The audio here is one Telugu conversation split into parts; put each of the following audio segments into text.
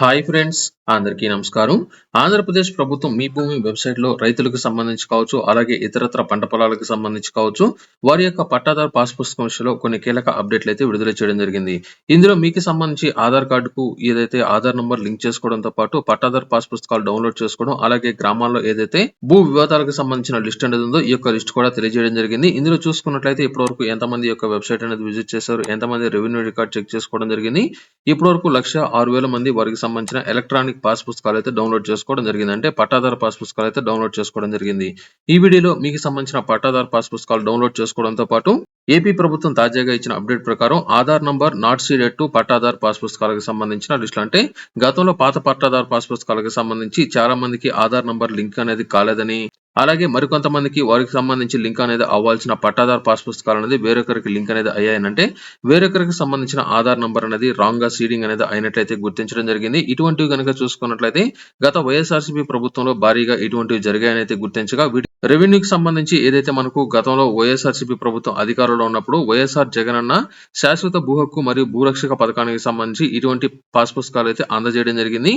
hi friends అందరికీ నమస్కారం. ఆంధ్రప్రదేశ్ ప్రభుత్వం మీ భూమి వెబ్సైట్లో రైతులకు సంబంధించి కావచ్చు అలాగే ఇతరత్ర పంట పొలాలకు సంబంధించి కావచ్చు వారి యొక్క పట్టాదారు పాస్ పుస్తకం విషయంలో కొన్ని కీలక అప్డేట్లు అయితే విడుదల చేయడం జరిగింది. ఇందులో మీకు సంబంధించి ఆధార్ కార్డుకు ఏదైతే ఆధార్ నంబర్ లింక్ చేసుకోవడంతో పాటు పట్టాదారు పాస్ పుస్తకాలు డౌన్లోడ్ చేసుకోవడం అలాగే గ్రామాల్లో ఏదైతే భూ వివాదాలకు సంబంధించిన లిస్ట్ అనేది ఉందో ఈ యొక్క లిస్ట్ కూడా తెలియజేయడం జరిగింది. ఇందులో చూసుకున్నట్లయితే ఇప్పటివరకు ఎంతమంది యొక్క వెబ్సైట్ అనేది విజిట్ చేశారు ఎంతమంది రెవెన్యూ రికార్డ్ చెక్ చేసుకోవడం జరిగింది ఇప్పటివరకు లక్ష ఆరు వేల మంది వారికి సంబంధించిన ఎలక్ట్రానిక్ పాస్ పుస్తకాలు అయితే డౌన్లోడ్ చేసుకోవడం జరిగింది. అంటే పట్టాదారు పాస్ పుస్తకాలు అయితే డౌన్లోడ్ చేసుకోవడం జరిగింది. ఈ వీడియోలో మీకు సంబంధించిన పట్టాదారు పాస్ పుస్తకాలు డౌన్లోడ్ చేసుకోవడంతో పాటు ఏపీ ప్రభుత్వం తాజాగా ఇచ్చిన అప్డేట్ ప్రకారం Aadhaar number not seeded to Pattadar pass పుస్తకాలకు సంబంధించిన లిస్టులు. అంటే గతంలో పాత పట్టాదార్ పాస్ పుస్తకాలకు సంబంధించి చాలా మందికి ఆధార్ నంబర్ లింక్ అనేది కాలేదని అలాగే మరికొంతమందికి వారికి సంబంధించి లింక్ అనేది అవ్వాల్సిన పట్టాదార్ పాస్ పుస్తకాలు అనేది వేరొకరికి లింక్ అనేది అయ్యాయనంటే వేరొకరికి సంబంధించిన ఆధార్ నంబర్ అనేది రాంగ్గా సీడింగ్ అనేది అయినట్లయితే గుర్తించడం జరిగింది. ఇటువంటివి కనుక చూసుకున్నట్లయితే గత వైఎస్ఆర్సీపీ ప్రభుత్వంలో భారీగా ఇటువంటివి జరిగాయనైతే గుర్తించగా వీటి రెవెన్యూకి సంబంధించి ఏదైతే మనకు గతంలో వైఎస్ఆర్సీపీ ప్రభుత్వం అధికారంలో ఉన్నప్పుడు వైఎస్ఆర్ జగన్ అన్న శాశ్వత భూ హక్కు మరియు భూరక్షక పథకానికి సంబంధించి ఇటువంటి పాస్ పుస్తకాలు అయితే అందజేయడం జరిగింది.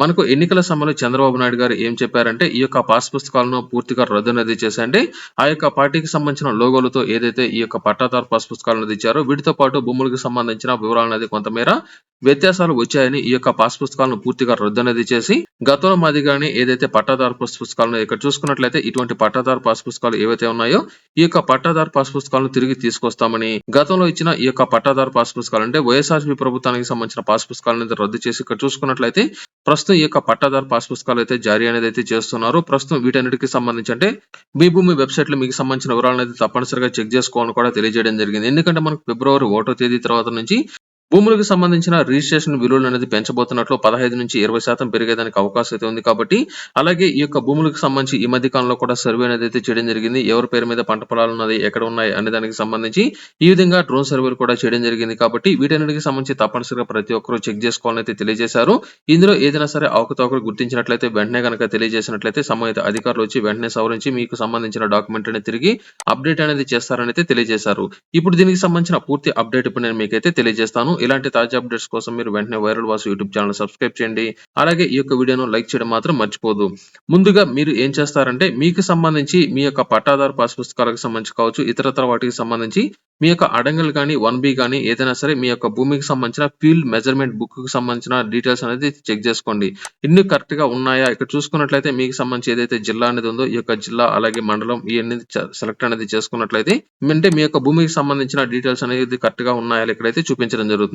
మనకు ఎన్నికల సమయంలో చంద్రబాబు నాయుడు గారు ఏం చెప్పారంటే ఈ యొక్క పాస్ పుస్తకాలను పూర్తిగా రద్దు అనేది చేసండి ఆ యొక్క పార్టీకి సంబంధించిన లోగోలతో ఏదైతే ఈ యొక్క పట్టాదారు పాస్ పుస్తకాలను ఇచ్చారో వీటితో పాటు భూములకు సంబంధించిన వివరాలు అనేది కొంతమేర వ్యత్యాసాలు వచ్చాయని ఈ యొక్క పాస్ పుస్తకాలను పూర్తిగా రద్దు అనేది చేసి గతంలో మాదిరిగానే ఏదైతే పట్టాదారు పాస్ పుస్తకాలను ఇక్కడ చూసుకున్నట్లయితే ఇటువంటి పట్టాదారు పాస్ పుస్తకాలు ఏవైతే ఉన్నాయో ఈ యొక్క పట్టాదారు పాస్ పుస్తకాలను తిరిగి తీసుకొస్తామని గతంలో ఇచ్చిన ఈ యొక్క పట్టాదారు పాస్ పుస్తకాలు అంటే వైఎస్ఆర్సీపీ ప్రభుత్వానికి సంబంధించిన పాస్ పుస్తకాలను రద్దు చేసి ఇక్కడ చూసుకున్నట్లయితే ప్రస్తుతం ఈ యొక్క పట్టాదారు పాస్ పుస్తకాలు అయితే జారీ అనేది అయితే చేస్తున్నారు. ప్రస్తుతం వీటన్నిటికి సంబంధించి అంటే మీ భూమి వెబ్సైట్లో మీకు సంబంధించిన వివరాలను అయితే తప్పనిసరిగా చెక్ చేసుకోవాలని కూడా తెలియజేయడం జరిగింది. ఎందుకంటే మనకు ఫిబ్రవరి ఒకటో తేదీ తర్వాత నుంచి భూములకు సంబంధించిన రిజిస్ట్రేషన్ విలువలు అనేది పెంచబోతున్నట్లు పదహైదు నుంచి ఇరవై శాతం పెరిగేదానికి అవకాశం అయితే ఉంది కాబట్టి అలాగే ఈ యొక్క భూములకు సంబంధించి ఈ మధ్య కాలంలో కూడా సర్వే అనేది అయితే చేయడం జరిగింది. ఎవరి పేరు మీద పంట పొలాలు ఉన్నది ఎక్కడ ఉన్నాయి అనే దానికి సంబంధించి ఈ విధంగా డ్రోన్ సర్వేలు కూడా చేయడం జరిగింది కాబట్టి వీటన్నిటికి సంబంధించి తప్పనిసరిగా ప్రతి ఒక్కరూ చెక్ చేసుకోవాలని అయితే తెలియజేశారు. ఇందులో ఏదైనా సరే అవకతవకలు గుర్తించినట్లయితే వెంటనే కనుక తెలియజేసినట్లయితే సంబంధిత అధికారులు వచ్చి వెంటనే సవరించి మీకు సంబంధించిన డాక్యుమెంట్ అనేది తిరిగి అప్డేట్ అనేది చేస్తారని అయితే తెలియజేశారు. ఇప్పుడు దీనికి సంబంధించిన పూర్తి అప్డేట్ ఇప్పుడు నేను మీకైతే తెలియజేస్తాను. ఇలాంటి తాజా అప్డేట్స్ కోసం మీరు వెంటనే viral Vasu YouTube channel subscribe చేయండి. అలాగే ఈ యొక్క వీడియోను లైక్ చేయడం మాత్రం మర్చిపోదు. ముందుగా మీరు ఏం చేస్తారంటే మీకు సంబంధించి మీ యొక్క పట్టాదారు పాస్ పుస్తకాలకు సంబంధించి కావచ్చు ఇతరతర వాటికి సంబంధించి మీ యొక్క అడంగల్ కానీ వన్ బి కానీ ఏదైనా సరే మీ యొక్క భూమికి సంబంధించిన ఫీల్డ్ మెజర్మెంట్ బుక్కి సంబంధించిన డీటెయిల్స్ అనేది చెక్ చేసుకోండి. ఇన్ని కరెక్ట్గా ఉన్నాయా? ఇక్కడ చూసుకున్నట్లయితే మీకు సంబంధించి ఏదైతే జిల్లా అనేది ఉందో ఈ యొక్క జిల్లా అలాగే మండలం ఇవన్నీ సెలెక్ట్ అనేది చేసుకున్నట్లయితే అంటే మీ యొక్క భూమికి సంబంధించిన డీటెయిల్స్ అనేది కరెక్ట్గా ఉన్నాయా ఇక్కడైతే చూపించడం జరుగుతుంది.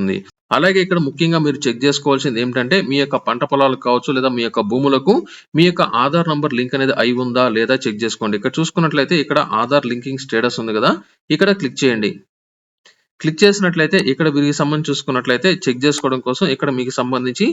అలాగే ఇక్కడ ముఖ్యంగా మీరు చెక్ చేసుకోవాల్సింది ఏమిటంటే మీ యొక్క పంట పొలాలకు కావచ్చు లేదా మీ యొక్క భూములకు మీ యొక్క ఆధార్ నంబర్ లింక్ అనేది అయి ఉందా లేదా చెక్ చేసుకోండి. ఇక్కడ చూసుకున్నట్లయితే ఇక్కడ ఆధార్ లింకింగ్ స్టేటస్ ఉంది కదా. ఇక్కడ క్లిక్ చేయండి. క్లిక్ చేసినట్లయితే ఇక్కడ వీరికి సంబంధించి చూసుకున్నట్లయితే చెక్ చేసుకోవడం కోసం ఇక్కడ మీకు సంబంధించి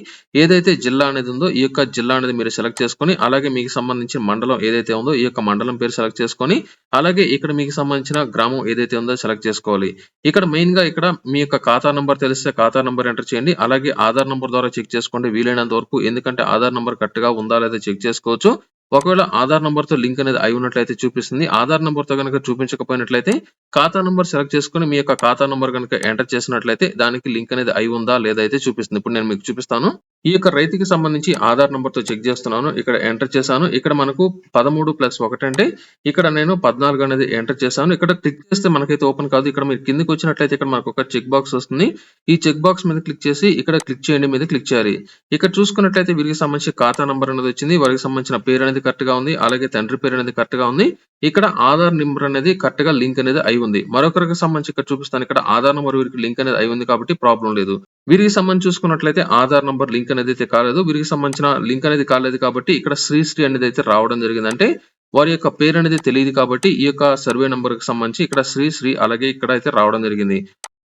ఏదైతే జిల్లా అనేది ఉందో ఈ యొక్క జిల్లా అనేది మీరు సెలెక్ట్ చేసుకొని అలాగే మీకు సంబంధించిన మండలం ఏదైతే ఉందో ఈ యొక్క మండలం పేరు సెలెక్ట్ చేసుకొని అలాగే ఇక్కడ మీకు సంబంధించిన గ్రామం ఏదైతే ఉందో సెలెక్ట్ చేసుకోవాలి. ఇక్కడ మెయిన్గా ఇక్కడ మీ యొక్క ఖాతా నంబర్ తెలిస్తే ఖాతా నంబర్ ఎంటర్ చేయండి అలాగే ఆధార్ నంబర్ ద్వారా చెక్ చేసుకోండి వీలైనంత వరకు ఎందుకంటే ఆధార్ నంబర్ కరెక్ట్గా ఉందా లేదా చెక్ చేసుకోవచ్చు. ఒకవేళ ఆధార్ నంబర్తో లింక్ అనేది అయి ఉన్నట్లయితే చూపిస్తుంది. ఆధార్ నంబర్తో కనుక చూపించకపోయినట్లయితే ఖాతా నంబర్ సెలెక్ట్ చేసుకుని మీ యొక్క ఖాతా నంబర్ కనుక ఎంటర్ చేసినట్లయితే దానికి లింక్ అనేది అయి ఉందా లేదా అయితే చూపిస్తుంది. ఇప్పుడు నేను మీకు చూపిస్తాను. ఈ యొక్క రైతుకి సంబంధించి ఆధార్ నంబర్తో చెక్ చేస్తున్నాను. ఇక్కడ ఎంటర్ చేశాను. ఇక్కడ మనకు పదమూడు ప్లస్ ఒకటి అంటే ఇక్కడ నేను పద్నాలుగు అనేది ఎంటర్ చేశాను. ఇక్కడ క్లిక్ చేస్తే మనకైతే ఓపెన్ కాదు. ఇక్కడ మీరు కిందకి వచ్చినట్లయితే ఇక్కడ మనకు ఒక చెక్ బాక్స్ వస్తుంది. ఈ చెక్ బాక్స్ మీద క్లిక్ చేసి ఇక్కడ క్లిక్ చేయండి మీద క్లిక్ చేయాలి. ఇక్కడ చూసుకున్నట్లయితే వీరికి సంబంధించి ఖాతా నంబర్ అనేది వచ్చింది. వారికి సంబంధించిన పేరు అనేది కరెక్ట్గా ఉంది. అలాగే తండ్రి పేరు అనేది కరెక్ట్గా ఉంది. ఇక్కడ ఆధార్ నెంబర్ అనేది కరెక్ట్గా లింక్ అనేది అయి ఉంది. మరొకరికి సంబంధించి ఇక్కడ చూపిస్తాను. ఇక్కడ ఆధార్ నెంబర్ వీరికి లింక్ అనేది అయి ఉంది కాబట్టి ప్రాబ్లం లేదు. వీరికి సంబంధించి చూసుకున్నట్లయితే ఆధార్ నంబర్ లింక్ అనేది అయితే కాలేదు వీరికి సంబంధించిన లింక్ అనేది కాలేదు కాబట్టి ఇక్కడ శ్రీశ్రీ అనేది అయితే రావడం జరిగింది. అంటే వారి యొక్క పేరు అనేది తెలియదు కాబట్టి ఈ యొక్క సర్వే నంబర్కి సంబంధించి ఇక్కడ శ్రీశ్రీ అలాగే ఇక్కడ అయితే రావడం జరిగింది.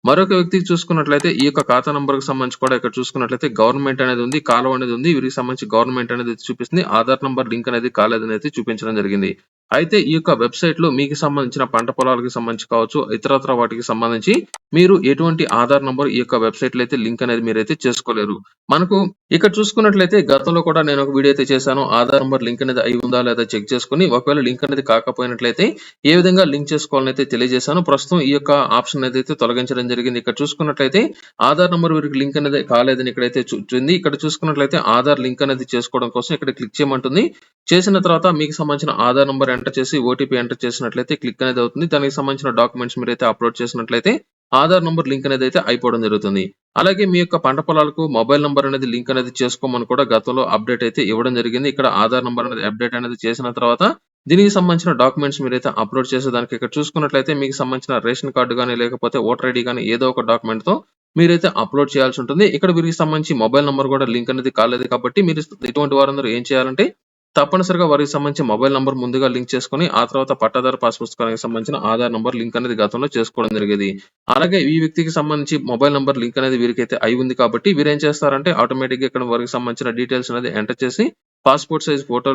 మరొక వ్యక్తికి చూసుకున్నట్లయితే ఈ యొక్క ఖాతా నంబర్కి సంబంధించి కూడా ఇక్కడ చూసుకున్నట్లయితే గవర్నమెంట్ అనేది ఉంది కాలువ అనేది ఉంది వీరికి సంబంధించి గవర్నమెంట్ అనేది చూపిస్తుంది ఆధార్ నంబర్ లింక్ అనేది కాలేదని అయితే చూపించడం జరిగింది అయితే ఈ యొక్క వెబ్సైట్లో మీకు సంబంధించిన పంట పొలాలకు సంబంధించి కావచ్చు, ఇతరత్ర వాటికి సంబంధించి మీరు ఎటువంటి ఆధార్ నంబర్ ఈ యొక్క వెబ్సైట్లో అయితే లింక్ అనేది మీరైతే చేసుకోలేరు. మనకు ఇక్కడ చూసుకున్నట్లయితే గతంలో కూడా నేను ఒక వీడియో అయితే చేశాను. ఆధార్ నంబర్ లింక్ అనేది అయి ఉందా లేదా చెక్ చేసుకుని ఒకవేళ లింక్ అనేది కాకపోయినట్లయితే ఏ విధంగా లింక్ చేసుకోవాలని అయితే తెలియజేశాను. ప్రస్తుతం ఈ యొక్క ఆప్షన్ ఏదైతే తొలగించడం జరిగింది. ఇక్కడ చూసుకున్నట్లయితే ఆధార్ నంబర్ వీరికి లింక్ అనేది కాలేదని ఇక్కడైతే చూపించింది. ఇక్కడ చూసుకున్నట్లయితే ఆధార్ లింక్ అనేది చేసుకోవడం కోసం ఇక్కడ క్లిక్ చేయమంటుంది. చేసిన తర్వాత మీకు సంబంధించిన ఆధార్ నంబర్ ఎంటర్ చేసి ఓటీపీ ఎంటర్ చేసినట్లయితే క్లిక్ అనేది అవుతుంది. దానికి సంబంధించిన డాక్యుమెంట్స్ మీరు అయితే అప్‌లోడ్ చేసినట్లయితే ఆధార్ నంబర్ లింక్ అనేది అయితే అయిపోవడం జరుగుతుంది. అలాగే మీ యొక్క పంట పొలాలకు మొబైల్ నంబర్ అనేది లింక్ అనేది చేసుకోమని కూడా గతంలో అప్‌డేట్ అయితే ఇవ్వడం జరిగింది. ఇక్కడ ఆధార్ నంబర్ అనేది అప్‌డేట్ అనేది చేసిన తర్వాత దీనికి సంబంధించిన డాక్యుమెంట్స్ మీరైతే అప్‌లోడ్ చేసేదానికి ఇక్కడ చూసుకున్నట్లయితే మీకు సంబంధించిన రేషన్ కార్డు కానీ లేకపోతే ఓటర్ ఐడి గాని ఏదో ఒక డాక్యుమెంట్‌తో మీరైతే అప్‌లోడ్ చేయాల్సి ఉంటుంది. ఇక్కడ వీరికి సంబంధించి మొబైల్ నెంబర్ కూడా లింక్ అనేది కాలేదు కాబట్టి మీరు ఇటువంటి వారందరూ ఏం చేయాలంటే తప్పనిసరిగా వారికి సంబంధించి మొబైల్ నంబర్ ముందుగా లింక్ చేసుకొని, ఆ తర్వాత పట్టాదారు పాస్ పుస్తకానికి సంబంధించిన ఆధార్ నంబర్ లింక్ అనేది గతంలో చేసుకోవడం జరిగేది. అలాగే ఈ వ్యక్తికి సంబంధించి మొబైల్ నంబర్ లింక్ అనేది వీరికైతే అయి ఉంది కాబట్టి వీరేం చేస్తారంటే ఆటోమేటిక్‌గా ఇక్కడ వారికి సంబంధించిన డీటెయిల్స్ అనేది ఎంటర్ చేసి passport size photo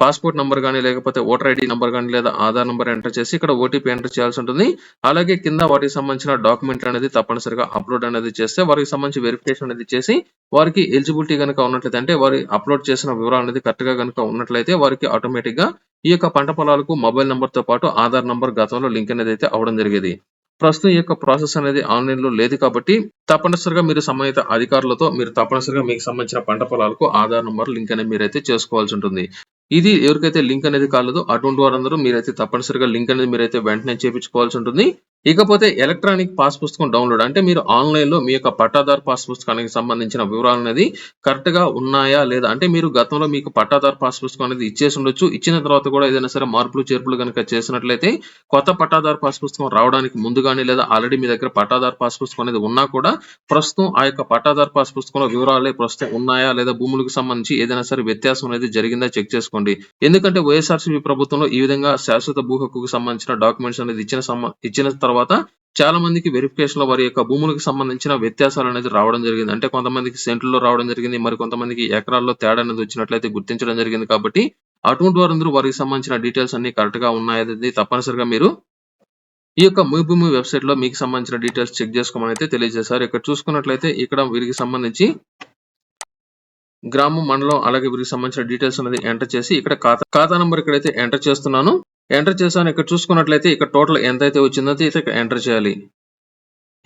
passport number కానీ లేకపోతే ఓటర్ ఐడి నంబర్ కానీ లేదా ఆధార్ నంబర్ ఎంటర్ చేసి ఇక్కడ ఓటీపీ ఎంటర్ చేయాల్సి ఉంటుంది. అలాగే కింద వాటికి సంబంధించిన డాక్యుమెంట్ అనేది తప్పనిసరిగా అప్‌లోడ్ అనేది చేస్తే వారికి సంబంధించి వెరిఫికేషన్ అనేది చేసి వారికి ఎలిజిబిలిటీ గనుక ఉన్నట్లయితే అంటే వారి అప్‌లోడ్ చేసిన వివరాలు అనేది కరెక్ట్‌గా గనుక ఉన్నట్లయితే వారికి ఆటోమేటిక్‌గా ఈ యొక్క పంట పొలాలకు మొబైల్ నంబర్‌తో పాటు ఆధార్ నంబర్ గతంలో లింక్ అనేది అయితే అవడం జరిగేది. ప్రస్తుతం ఈ యొక్క ప్రాసెస్ అనేది ఆన్‌లైన్‌లో లేదు కాబట్టి తప్పనిసరిగా మీరు సంబంధిత అధికారులతో మీరు తప్పనిసరిగా మీకు సంబంధించిన పంట పొలాలకు ఆధార్ నంబర్ లింక్ అనేది మీరైతే చేసుకోవాల్సి ఉంటుంది. ఇది ఎవరికైతే లింక్ అనేది కాలేదో అటువంటి వారందరూ మీరైతే తప్పనిసరిగా లింక్ అనేది మీరైతే వెంటనే చేపించుకోవాల్సి ఉంటుంది. ఇకపోతే ఎలక్ట్రానిక్ పాస్ పుస్తకం డౌన్‌లోడ్ అంటే మీరు ఆన్‌లైన్‌లో మీ యొక్క పట్టాదారు పాస్ పుస్తకానికి సంబంధించిన వివరాలు అనేది కరెక్ట్‌గా ఉన్నాయా? లేదా? అంటే మీరు గతంలో మీకు పట్టాదారు పాస్ పుస్తకం అనేది ఇచ్చేసి ఉండొచ్చు. ఇచ్చిన తర్వాత కూడా ఏదైనా సరే మార్పులు, చేర్పులు గనుక చేసినట్లయితే కొత్త పట్టాదారు పాస్ పుస్తకం రావడానికి ముందుగాని లేదా ఆల్రెడీ మీ దగ్గర పట్టాదారు పాస్ పుస్తకం అనేది ఉన్నా కూడా ప్రస్తుతం ఆ యొక్క పట్టాదారు పాస్ పుస్తకంలో వివరాలే ప్రస్తుతం ఉన్నాయా? లేదా భూములకు సంబంధించి ఏదైనా సరే వ్యత్యాసం అనేది జరిగిందా చెక్ చేసుకోండి. ఎందుకంటే వైఎస్ఆర్‌సీపీ ప్రభుత్వంలో ఈ విధంగా శాశ్వత భూ హక్కుకు సంబంధించిన డాక్యుమెంట్స్ అనేది ఇచ్చిన ఇచ్చిన తర్వాత చాలా మందికి వెరిఫికేషన్‌లో వారి యొక్క భూములకు సంబంధించిన వ్యత్యాసాలు అనేది రావడం జరిగింది. అంటే కొంతమందికి సెంట్‌ల్లో రావడం జరిగింది. మరి కొంతమందికి ఎకరాల్లో తేడా అనేది వచ్చినట్లయితే గుర్తించడం జరిగింది కాబట్టి అటువంటి వారందరూ వారికి సంబంధించిన డీటెయిల్స్ అన్నీ కరెక్ట్‌గా ఉన్నాయనేది తప్పనిసరిగా మీరు ఈ యొక్క మీ భూమి వెబ్‌సైట్‌లో మీకు సంబంధించిన డీటెయిల్స్ చెక్ చేసుకోమని అయితే తెలియజేశారు. ఇక్కడ చూసుకున్నట్లయితే ఇక్కడ వీరికి సంబంధించి గ్రామం, మండలం అలాగే వీరికి సంబంధించిన డీటెయిల్స్ అనేది ఎంటర్ చేసి ఇక్కడ ఖాతా ఖాతా నంబర్ ఇక్కడైతే ఎంటర్ చేస్తున్నాను. ఎంటర్ చేశాను. ఇక్కడ చూసుకున్నట్లయితే ఇక్కడ టోటల్ ఎంత అయితే వచ్చిందో అయితే ఇక్కడ ఎంటర్ చేయాలి.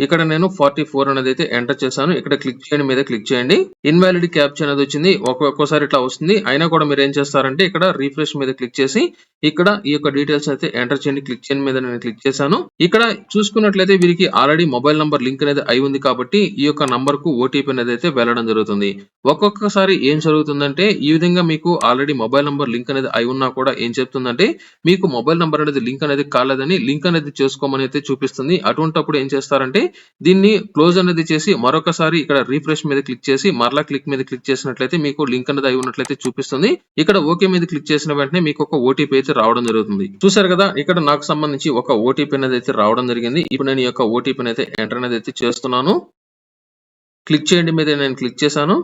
ఇక్కడ నేను 44 అనేది అయితే ఎంటర్ చేశాను. ఇక్కడ క్లిక్ చేయండి మీద క్లిక్ చేయండి. ఇన్వాలిడ్ క్యాప్చర్ అనేది వచ్చింది. ఒక్కొక్కసారి ఇట్లా వస్తుంది. అయినా కూడా మీరు ఏం చేస్తారంటే ఇక్కడ రీఫ్రెష్ మీద క్లిక్ చేసి ఇక్కడ ఈ యొక్క డీటెయిల్స్ అయితే ఎంటర్ చేయండి. క్లిక్ చేయండి మీద నేను క్లిక్ చేశాను. ఇక్కడ చూసుకున్నట్లయితే వీరికి ఆల్రెడీ మొబైల్ నంబర్ లింక్ అనేది అయి ఉంది కాబట్టి ఈ యొక్క నంబర్‌కు ఓటీపీ అనేది అయితే వెళ్ళడం జరుగుతుంది. ఒక్కొక్కసారి ఏం జరుగుతుందంటే ఈ విధంగా మీకు ఆల్రెడీ మొబైల్ నంబర్ లింక్ అనేది అయి ఉన్నా కూడా ఏం చెప్తుందంటే మీకు మొబైల్ నంబర్ అనేది లింక్ అనేది కాలేదని లింక్ అనేది చేసుకోమని అయితే చూపిస్తుంది. అటువంటిప్పుడు ఏం చేస్తారంటే దీన్ని క్లోజ్ అనేది చేసి మరొకసారి ఇక్కడ రీఫ్రెష్ మీద క్లిక్ చేసి మరలా క్లిక్ మీద క్లిక్ చేసినట్లయితే మీకు లింక్ అనేది అయి ఉన్నట్లయితే చూపిస్తుంది. ఇక్కడ ఓకే మీద క్లిక్ చేసిన వెంటనే మీకు ఒక ఓటీపీ అయితే రావడం జరుగుతుంది. చూసారు కదా! ఇక్కడ నాకు సంబంధించి ఒక ఓటీపీ అనేది అయితే రావడం జరిగింది. ఇప్పుడు నేను ఈ యొక్క ఓటీపీని అయితే ఎంటర్ అనేది అయితే చేస్తున్నాను. క్లిక్ చేయండి మీద నేను క్లిక్ చేశాను.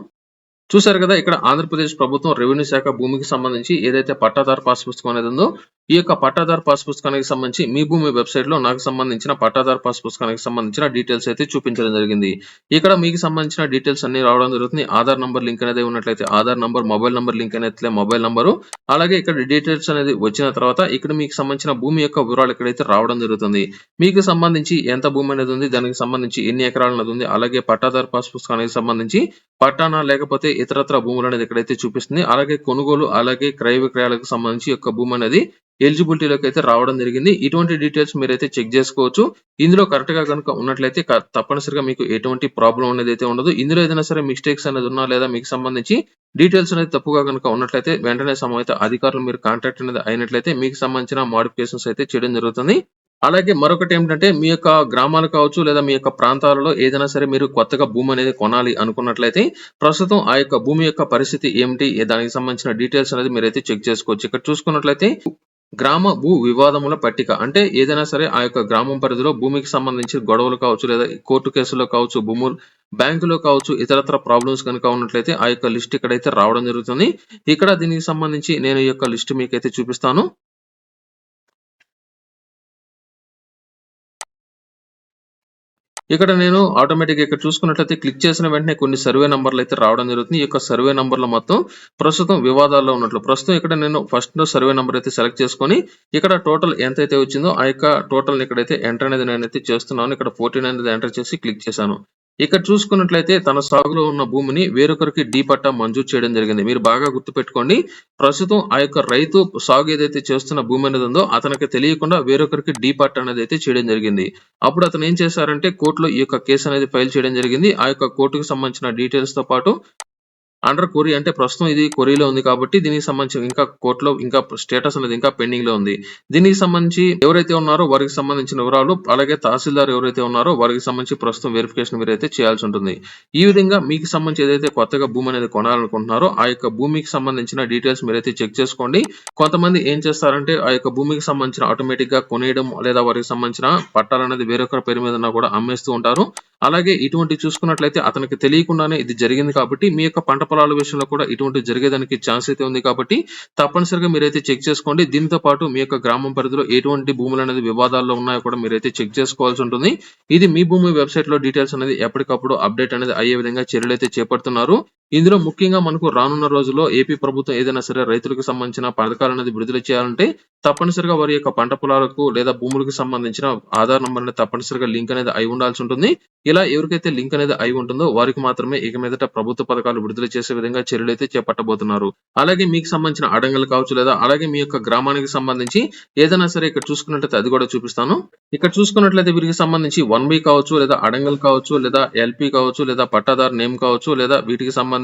చూసారు కదా! ఇక్కడ ఆంధ్రప్రదేశ్ ప్రభుత్వం రెవెన్యూ శాఖ భూమికి సంబంధించి ఏదైతే పట్టాదారు పాస్ పుస్తకం అనేది ఉందో ఈ యొక్క పట్టాదారు పాస్ పుస్తకానికి సంబంధించి మీ భూమి వెబ్సైట్లో నాకు సంబంధించిన పట్టాదారు పాస్ పుస్తకానికి సంబంధించిన డీటెయిల్స్ అయితే చూపించడం జరిగింది. ఇక్కడ మీకు సంబంధించిన డీటెయిల్స్ అన్ని రావడం జరుగుతుంది. ఆధార్ నంబర్ లింక్ అనేది ఉన్నట్లయితే Aadhaar number, mobile number link అయినట్లే mobile number అలాగే ఇక్కడ డీటెయిల్స్ అనేది వచ్చిన తర్వాత ఇక్కడ మీకు సంబంధించిన భూమి యొక్క వివరాలు ఇక్కడైతే రావడం జరుగుతుంది. మీకు సంబంధించి ఎంత భూమి అనేది ఉంది, దానికి సంబంధించి ఎన్ని ఎకరాలు అనేది ఉంది, అలాగే పట్టాదారు పాస్ పుస్తకానికి సంబంధించి పట్టానా లేకపోతే ఇతరత్ర భూములు అనేది ఇక్కడైతే చూపిస్తుంది. అలాగే కొనుగోలు అలాగే క్రయ విక్రయాలకు సంబంధించి యొక్క భూమి అనేది ఎలిజిబిలిటీలోకి అయితే రావడం జరిగింది. ఇటువంటి డీటెయిల్స్ మీరైతే చెక్ చేసుకోవచ్చు. ఇందులో కరెక్ట్గా గనుక ఉన్నట్లయితే తప్పనిసరిగా మీకు ఎటువంటి ప్రాబ్లం అనేది అయితే ఉండదు. ఇందులో ఏదైనా సరే మిస్టేక్స్ అనేది ఉన్నా లేదా మీకు సంబంధించి డీటెయిల్స్ అనేది తప్పుగా గనుక ఉన్నట్లయితే వెంటనే సంబంధిత అధికారులు మీరు కాంటాక్ట్ అనేది అయినట్లయితే మీకు సంబంధించిన మాడిఫికేషన్స్ అయితే చేయడం జరుగుతుంది. అలాగే మరొకటి ఏమిటంటే మీ యొక్క గ్రామాలు కావచ్చు లేదా మీ యొక్క ప్రాంతాలలో ఏదైనా సరే మీరు కొత్తగా భూమి అనేది కొనాలి అనుకున్నట్లయితే ప్రస్తుతం ఆ యొక్క భూమి యొక్క పరిస్థితి ఏమిటి? దానికి సంబంధించిన డీటెయిల్స్ అనేది మీరైతే చెక్ చేసుకోవచ్చు. ఇక్కడ చూసుకున్నట్లయితే గ్రామ భూ వివాదముల పట్టిక అంటే ఏదైనా సరే ఆ యొక్క గ్రామం పరిధిలో భూమికి సంబంధించి గొడవలు కావచ్చు లేదా కోర్టు కేసులో కావచ్చు భూములు బ్యాంకులో కావచ్చు ఇతరత్ర ప్రాబ్లమ్స్ కనుక ఉన్నట్లయితే ఆ యొక్క లిస్ట్ ఇక్కడైతే రావడం జరుగుతుంది. ఇక్కడ దీనికి సంబంధించి నేను ఈ యొక్క లిస్ట్ మీకైతే చూపిస్తాను. ఇక్కడ నేను ఆటోమేటిక్ ఇక్కడ చూసుకున్నట్లయితే క్లిక్ చేసిన వెంటనే కొన్ని సర్వే నంబర్‌లు అయితే రావడం జరుగుతుంది. ఈ యొక్క సర్వే నంబర్‌లు మొత్తం ప్రస్తుతం వివాదాల్లో ఉన్నట్లు. ప్రస్తుతం ఇక్కడ నేను ఫస్ట్ సర్వే నంబర్ అయితే సెలెక్ట్ చేసుకొని ఇక్కడ టోటల్ ఎంతైతే వచ్చిందో ఆ యొక్క టోటల్‌ని ఇక్కడైతే ఎంటర్ అనేది నేనైతే చేస్తున్నాను. ఇక్కడ 14 అనేది ఎంటర్ చేసి క్లిక్ చేశాను. ఇక్కడ చూసుకున్నట్లయితే తన సాగులో ఉన్న భూమిని వేరొకరికి డీ పట్టా మంజూరు చేయడం జరిగింది. మీరు బాగా గుర్తుపెట్టుకోండి. ప్రస్తుతం ఆ యొక్క రైతు సాగు ఏదైతే చేస్తున్న భూమి అనేది ఉందో అతనికి తెలియకుండా వేరొకరికి డీ పట్టా అనేది అయితే చేయడం జరిగింది. అప్పుడు అతను ఏం చేశారంటే కోర్టులో ఈ యొక్క కేసు అనేది ఫైల్ చేయడం జరిగింది. ఆ యొక్క కోర్టుకు సంబంధించిన డీటెయిల్స్తో పాటు అండర్ కొరీ అంటే ప్రస్తుతం ఇది కొరీలో ఉంది కాబట్టి దీనికి సంబంధించి ఇంకా కోర్టులో ఇంకా స్టేటస్ అనేది ఇంకా పెండింగ్లో ఉంది. దీనికి సంబంధించి ఎవరైతే ఉన్నారో వారికి సంబంధించిన వివరాలు అలాగే తహసీల్దార్ ఎవరైతే ఉన్నారో వారికి సంబంధించి ప్రస్తుతం వెరిఫికేషన్ మీరైతే చేయాల్సి ఉంటుంది. ఈ విధంగా మీకు సంబంధించి ఏదైతే కొత్తగా భూమి అనేది కొనాలనుకుంటున్నారో ఆ యొక్క భూమికి సంబంధించిన డీటెయిల్స్ మీరైతే చెక్ చేసుకోండి. కొంతమంది ఏం చేస్తారంటే ఆ యొక్క భూమికి సంబంధించిన ఆటోమేటిక్గా కొనేయడం లేదా వారికి సంబంధించిన పట్టాలనేది వేరొకరి పేరు మీద కూడా అమ్మేస్తూ ఉంటారు. అలాగే ఇటువంటి చూసుకున్నట్లయితే అతనికి తెలియకుండానే ఇది జరిగింది కాబట్టి మీ యొక్క పంట పొలాల విషయంలో కూడా ఇటువంటి జరిగేదానికి ఛాన్స్ అయితే ఉంది కాబట్టి తప్పనిసరిగా మీరైతే చెక్ చేసుకోండి. దీనితో పాటు మీ యొక్క గ్రామం పరిధిలో ఎటువంటి భూములు అనేది వివాదాల్లో ఉన్నాయో కూడా మీరైతే చెక్ చేసుకోవాల్సి ఉంటుంది. ఇది మీ భూమి వెబ్సైట్లో డీటెయిల్స్ అనేది ఎప్పటికప్పుడు అప్డేట్ అనేది అయ్యే విధంగా చర్యలు అయితే చేపడుతున్నారు. ఇందులో ముఖ్యంగా మనకు రానున్న రోజుల్లో ఏపీ ప్రభుత్వం ఏదైనా సరే రైతులకు సంబంధించిన పథకాలు అనేది విడుదల చేయాలంటే తప్పనిసరిగా వారి యొక్క పంట పొలాలకు లేదా భూములకు సంబంధించిన ఆధార్ నంబర్ అనేది తప్పనిసరిగా లింక్ అనేది అయి ఉండాల్సి ఉంటుంది. ఇలా ఎవరికైతే లింక్ అనేది అయి ఉంటుందో వారికి మాత్రమే ఇక మీదట ప్రభుత్వ పథకాలు విడుదల చేసే విధంగా చర్యలు అయితే చేపట్టబోతున్నారు. అలాగే మీకు సంబంధించిన అడంగలు కావచ్చు లేదా అలాగే మీ యొక్క గ్రామానికి సంబంధించి ఏదైనా సరే ఇక్కడ చూసుకున్నట్లయితే అది కూడా చూపిస్తాను. ఇక్కడ చూసుకున్నట్లయితే వీరికి సంబంధించి వన్ బి కావచ్చు లేదా అడంగల్ కావచ్చు లేదా ఎల్‌పి కావచ్చు లేదా పట్టాదారు నేమ్ కావచ్చు లేదా వీటికి సంబంధించి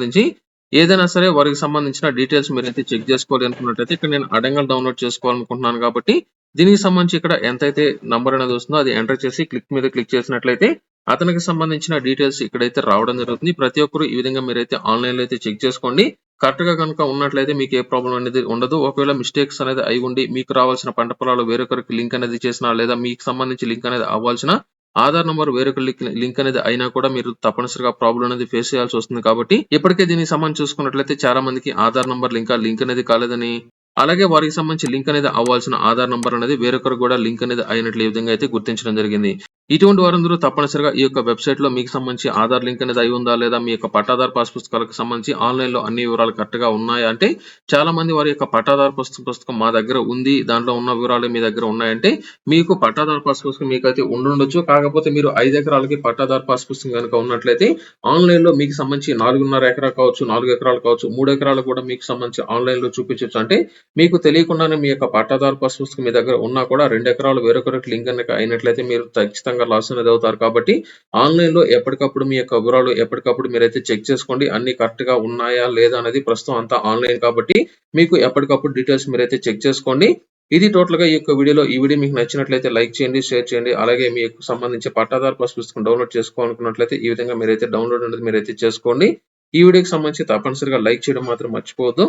ఏదైనా సరే వారికి సంబంధించిన డీటెయిల్స్ మీరైతే చెక్ చేసుకోవాలి అనుకున్నట్లయితే ఇక్కడ నేను అడంగల్ డౌన్‌లోడ్ చేసుకోవాలనుకుంటున్నాను కాబట్టి దీనికి సంబంధించి ఇక్కడ ఎంతైతే నంబర్ అనేది వస్తుందో అది ఎంటర్ చేసి క్లిక్ మీద క్లిక్ చేసినట్లయితే అతనికి సంబంధించిన డీటెయిల్స్ ఇక్కడైతే రావడం జరుగుతుంది. ప్రతి ఒక్కరు ఈ విధంగా మీరైతే ఆన్‌లైన్‌లో అయితే చెక్ చేసుకోండి. కరెక్ట్‌గా గనుక ఉన్నట్లయితే మీకు ఏ ప్రాబ్లం అనేది ఉండదు. ఒకవేళ మిస్టేక్స్ అనేది అయి ఉండి మీకు రావాల్సిన పంట పొలాలు వేరొకరికి లింక్ అనేది చేసినా లేదా మీకు సంబంధించి లింక్ అనేది అవ్వాల్సిన ఆధార్ నంబర్ వేరొక లింక్ లింక్ అనేది అయినా కూడా మీరు తప్పనిసరిగా ప్రాబ్లమ్ అనేది ఫేస్ చేయాల్సి వస్తుంది కాబట్టి ఇప్పటికే దీనికి సంబంధించి చూసుకున్నట్లయితే చాలా మందికి ఆధార్ నంబర్ ఇంకా లింక్ అనేది కాలేదని అలాగే వారికి సంబంధించి లింక్ అనేది అవ్వాల్సిన ఆధార్ నంబర్ అనేది వేరొకరికి కూడా లింక్ అనేది అయినట్లు ఈ విధంగా అయితే గుర్తించడం జరిగింది. ఇటువంటి వారందరూ తప్పనిసరిగా ఈ యొక్క వెబ్‌సైట్‌లో మీకు సంబంధించి ఆధార్ లింక్ అనేది అయి ఉందా? లేదా మీ యొక్క పట్టాదారు పాస్ పుస్తకాలకు సంబంధించి ఆన్‌లైన్‌లో అన్ని వివరాలు కరెక్ట్‌గా ఉన్నాయా? అంటే చాలా మంది వారి యొక్క పట్టాదారు పుస్తకం మా దగ్గర ఉంది. దాంట్లో ఉన్న వివరాలు మీ దగ్గర ఉన్నాయంటే మీకు పట్టాదారు పాస్ పుస్తకం మీకైతే ఉండుండొచ్చు. కాకపోతే మీరు ఐదు ఎకరాలకి పట్టాదారు పాస్ పుస్తకం కనుక ఉన్నట్లయితే ఆన్‌లైన్‌లో మీకు సంబంధించి నాలుగున్నర ఎకరాలు కావచ్చు, నాలుగు ఎకరాలు కావచ్చు, మూడు ఎకరాలు కూడా మీకు సంబంధించి ఆన్‌లైన్‌లో చూపించొచ్చు. అంటే మీకు తెలియకుండానే మీ యొక్క పట్టాదారు పాస్ పుస్తకం మీ దగ్గర ఉన్నా కూడా రెండు ఎకరాలు వేరొకరికి లింక్ కనుక అయినట్లయితే మీరు ఖచ్చితంగా లాస్ అనేది అవుతారు కాబట్టి ఆన్‌లైన్‌లో ఎప్పటికప్పుడు మీ యొక్క వివరాలు ఎప్పటికప్పుడు మీరైతే చెక్ చేసుకోండి. అన్ని కరెక్ట్‌గా ఉన్నాయా? లేదా? అనేది ప్రస్తుతం అంతా ఆన్‌లైన్ కాబట్టి మీకు ఎప్పటికప్పుడు డీటెయిల్స్ మీరైతే చెక్ చేసుకోండి. ఇది టోటల్‌గా ఈ యొక్క వీడియోలో ఈ వీడియో మీకు నచ్చినట్లయితే లైక్ చేయండి, షేర్ చేయండి. అలాగే మీకు సంబంధించి పట్టాదారు పాస్ పుస్తకం డౌన్‌లోడ్ చేసుకోవాలనుకున్నట్లయితే ఈ విధంగా మీరైతే డౌన్‌లోడ్ అనేది మీరైతే చేసుకోండి. ఈ వీడియోకి సంబంధించి తప్పనిసరిగా లైక్ చేయడం మాత్రం మర్చిపోవద్దు.